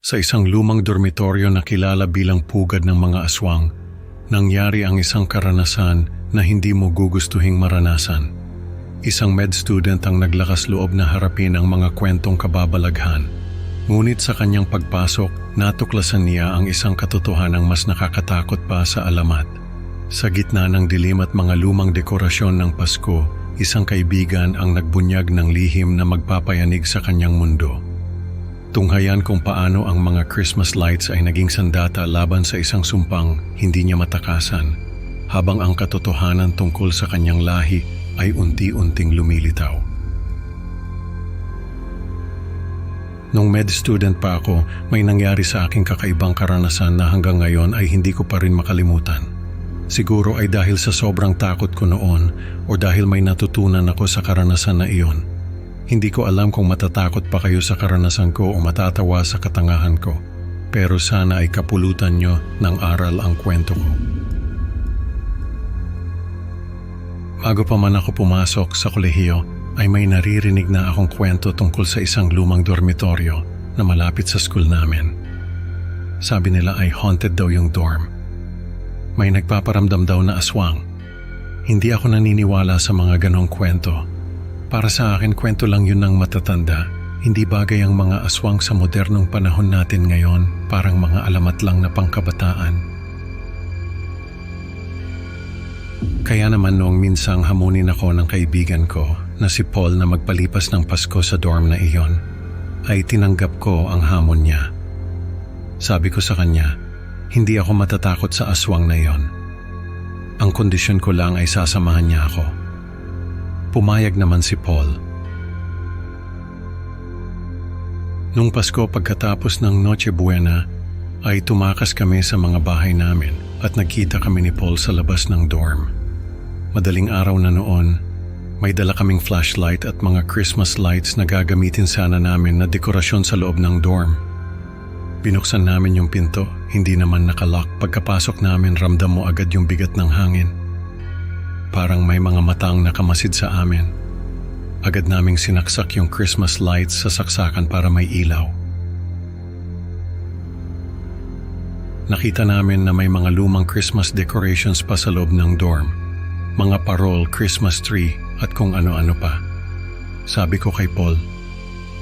Sa isang lumang dormitoryo na kilala bilang pugad ng mga aswang, nangyari ang isang karanasan na hindi mo gugustuhing maranasan. Isang med student ang naglakas loob na harapin ang mga kwentong kababalaghan. Ngunit sa kanyang pagpasok, natuklasan niya ang isang katotohanang mas nakakatakot pa sa alamat. Sa gitna ng dilim at mga lumang dekorasyon ng Pasko, isang kaibigan ang nagbunyag ng lihim na magpapayanig sa kanyang mundo. Tunghayan kung paano ang mga Christmas lights ay naging sandata laban sa isang sumpang hindi niya matakasan, habang ang katotohanan tungkol sa kanyang lahi ay unti-unting lumilitaw. Nung med student pa ako, may nangyari sa aking kakaibang karanasan na hanggang ngayon ay hindi ko pa rin makalimutan. Siguro ay dahil sa sobrang takot ko noon o dahil may natutunan ako sa karanasan na iyon. Hindi ko alam kung matatakot pa kayo sa karanasan ko o matatawa sa katangahan ko. Pero sana ay kapulutan nyo ng aral ang kwento ko. Bago pa man ako pumasok sa kolehiyo, ay may naririnig na akong kwento tungkol sa isang lumang dormitoryo na malapit sa school namin. Sabi nila ay haunted daw yung dorm. May nagpaparamdam daw na aswang. Hindi ako naniniwala sa mga ganong kwento. Para sa akin, kwento lang yun ng matatanda. Hindi bagay ang mga aswang sa modernong panahon natin ngayon, parang mga alamat lang na pangkabataan. Kaya naman noong minsang hamunin ako ng kaibigan ko na si Paul na magpalipas ng Pasko sa dorm na iyon, ay tinanggap ko ang hamon niya. Sabi ko sa kanya, hindi ako matatakot sa aswang na iyon. Ang kondisyon ko lang ay sasamahan niya ako. Pumayag naman si Paul. Nung Pasko pagkatapos ng Noche Buena, ay tumakas kami sa mga bahay namin at nagkita kami ni Paul sa labas ng dorm. Madaling araw na noon, may dala kaming flashlight at mga Christmas lights na gagamitin sana namin na dekorasyon sa loob ng dorm. Binuksan namin yung pinto, hindi naman nakalock. Pagkapasok namin, ramdam mo agad yung bigat ng hangin. Parang may mga matang nakamasid sa amin. Agad naming sinaksak yung Christmas lights sa saksakan para may ilaw. Nakita namin na may mga lumang Christmas decorations pa sa loob ng dorm. Mga parol, Christmas tree at kung ano-ano pa. Sabi ko kay Paul,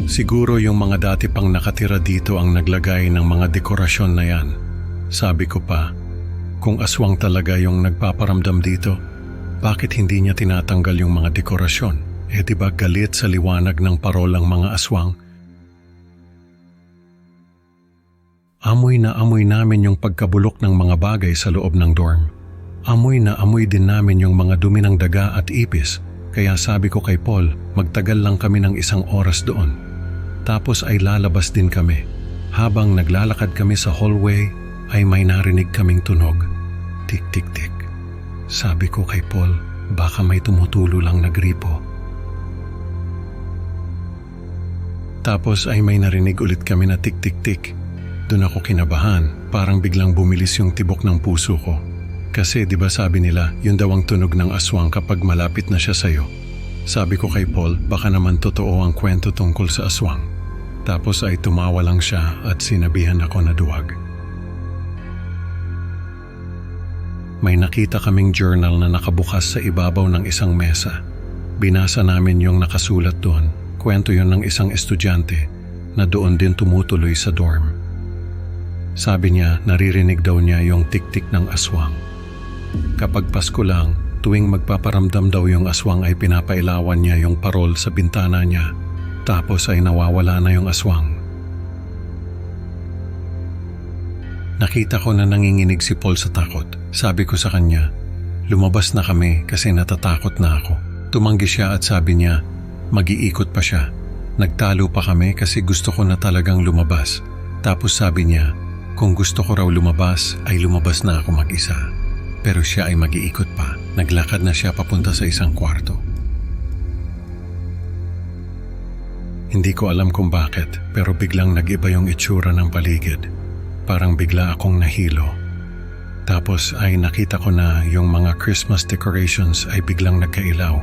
siguro yung mga dati pang nakatira dito ang naglagay ng mga dekorasyon na yan. Sabi ko pa, kung aswang talaga yung nagpaparamdam dito, bakit hindi niya tinatanggal yung mga dekorasyon? Eh di ba galit sa liwanag ng parol ang mga aswang? Amoy na amoy namin yung pagkabulok ng mga bagay sa loob ng dorm. Amoy na amoy din namin yung mga dumi ng daga at ipis, kaya sabi ko kay Paul, magtagal lang kami ng isang oras doon. Tapos ay lalabas din kami. Habang naglalakad kami sa hallway, ay may narinig kaming tunog. Tik tik tik. Sabi ko kay Paul, baka may tumutulo lang na gripo. Tapos ay may narinig ulit kami na tik tik tik. Doon ako kinabahan, parang biglang bumilis yung tibok ng puso ko. Kasi di ba sabi nila, yun daw ang tunog ng aswang kapag malapit na siya sa'yo. Sabi ko kay Paul, baka naman totoo ang kwento tungkol sa aswang. Tapos ay tumawa lang siya at sinabihan ako na duwag. May nakita kaming journal na nakabukas sa ibabaw ng isang mesa. Binasa namin yung nakasulat doon. Kwento yon ng isang estudyante na doon din tumutuloy sa dorm. Sabi niya naririnig daw niya yung tik-tik ng aswang. Kapag Pasko lang, tuwing magpaparamdam daw yung aswang ay pinapailawan niya yung parol sa bintana niya. Tapos ay nawawala na yung aswang. Nakita ko na nanginginig si Paul sa takot. Sabi ko sa kanya, lumabas na kami kasi natatakot na ako. Tumanggi siya at sabi niya, mag-iikot pa siya. Nagtalo pa kami kasi gusto ko na talagang lumabas. Tapos sabi niya, kung gusto ko raw lumabas ay lumabas na ako mag-isa. Pero siya ay mag-iikot pa. Naglakad na siya papunta sa isang kwarto. Hindi ko alam kung bakit pero biglang nag-iba yung itsura ng paligid. Parang bigla akong nahilo. Tapos ay nakita ko na yung mga Christmas decorations ay biglang nagkailaw.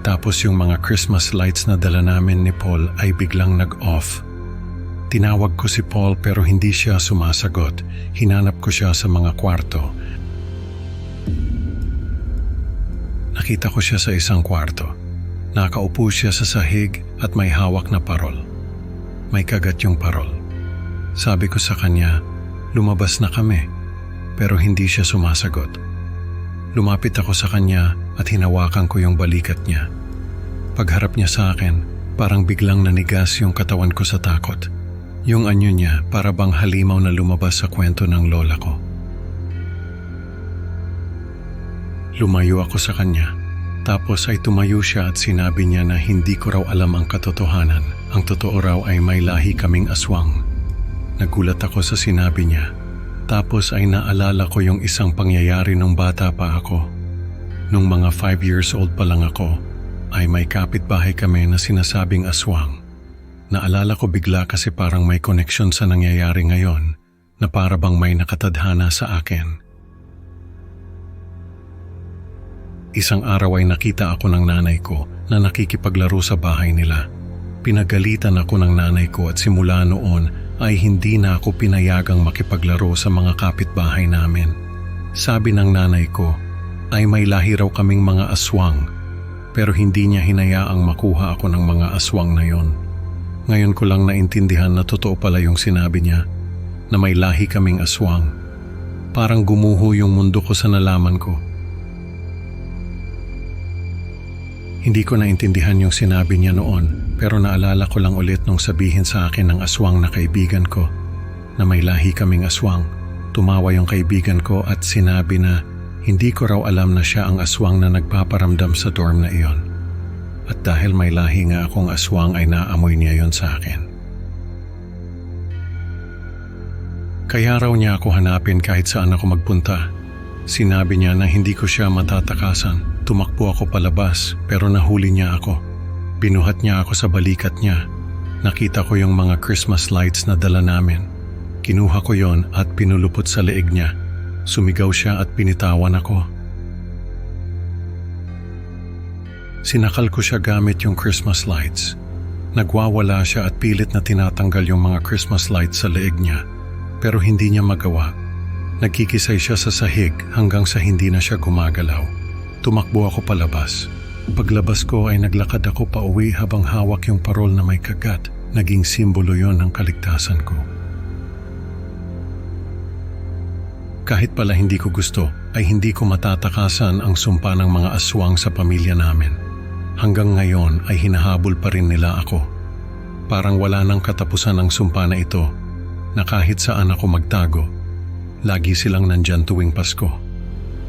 Tapos yung mga Christmas lights na dala namin ni Paul ay biglang nag-off. Tinawag ko si Paul pero hindi siya sumasagot. Hinanap ko siya sa mga kwarto. Nakita ko siya sa isang kwarto. Nakaupo siya sa sahig at may hawak na parol. May kagat yung parol. Sabi ko sa kanya, lumabas na kami. Pero hindi siya sumasagot. Lumapit ako sa kanya at hinawakan ko yung balikat niya. Pagharap niya sa akin, parang biglang nanigas yung katawan ko sa takot. Yung anyo niya para bang halimaw na lumabas sa kwento ng lola ko. Lumayo ako sa kanya. Tapos ay tumayo siya at sinabi niya na hindi ko raw alam ang katotohanan. Ang totoo raw ay may lahi kaming aswang. Nagulat ako sa sinabi niya. Tapos ay naalala ko yung isang pangyayari nung bata pa ako. Nung mga 5 years old pa lang ako, ay may kapitbahay kami na sinasabing aswang. Naalala ko bigla kasi parang may koneksyon sa nangyayari ngayon na para bang may nakatadhana sa akin. Isang araw ay nakita ako ng nanay ko na nakikipaglaro sa bahay nila. Pinagalitan ako ng nanay ko at simula noon ay hindi na ako pinayagang makipaglaro sa mga kapitbahay namin. Sabi ng nanay ko ay may lahi raw kaming mga aswang pero hindi niya hinayaang makuha ako ng mga aswang na yon. Ngayon ko lang naintindihan na totoo pala yung sinabi niya na may lahi kaming aswang. Parang gumuho yung mundo ko sa nalaman ko. Hindi ko naintindihan yung sinabi niya noon pero naalala ko lang ulit nung sabihin sa akin ng aswang na kaibigan ko na may lahi kaming aswang. Tumawa yung kaibigan ko at sinabi na hindi ko raw alam na siya ang aswang na nagpaparamdam sa dorm na iyon. At dahil may lahi nga akong aswang ay naamoy niya yon sa akin. Kaya raw niya ako hanapin kahit saan ako magpunta. Sinabi niya na hindi ko siya matatakasan. Tumakbo ako palabas pero nahuli niya ako. Binuhat niya ako sa balikat niya. Nakita ko yung mga Christmas lights na dala namin. Kinuha ko yon at pinulupot sa leeg niya. Sumigaw siya at pinitawan ako. Sinakal ko siya gamit yung Christmas lights. Nagwawala siya at pilit na tinatanggal yung mga Christmas lights sa leeg niya. Pero hindi niya magawa. Nagkikisay siya sa sahig hanggang sa hindi na siya gumagalaw. Tumakbo ako palabas. Paglabas ko ay naglakad ako pa uwi habang hawak yung parol na may kagat. Naging simbolo yon ng kaligtasan ko. Kahit pala hindi ko gusto, ay hindi ko matatakasan ang sumpa ng mga aswang sa pamilya namin. Hanggang ngayon ay hinahabol pa rin nila ako. Parang wala nang katapusan ang sumpa na ito na kahit saan ako magtago, lagi silang nandyan tuwing Pasko.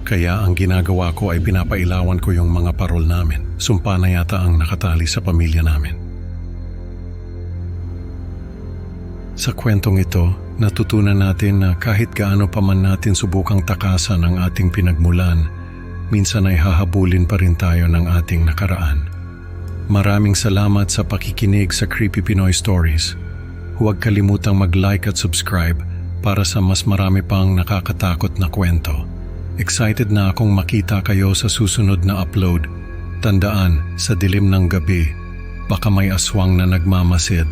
Kaya ang ginagawa ko ay pinapailawan ko yung mga parol namin. Sumpa na yata ang nakatali sa pamilya namin. Sa kwentong ito, natutunan natin na kahit gaano pa man natin subukang takasan ang ating pinagmulan, minsan ay hahabulin pa rin tayo ng ating nakaraan. Maraming salamat sa pakikinig sa Creepy Pinoy Stories. Huwag kalimutang mag-like at subscribe para sa mas marami pang nakakatakot na kwento. Excited na akong makita kayo sa susunod na upload. Tandaan, sa dilim ng gabi, baka may aswang na nagmamasid.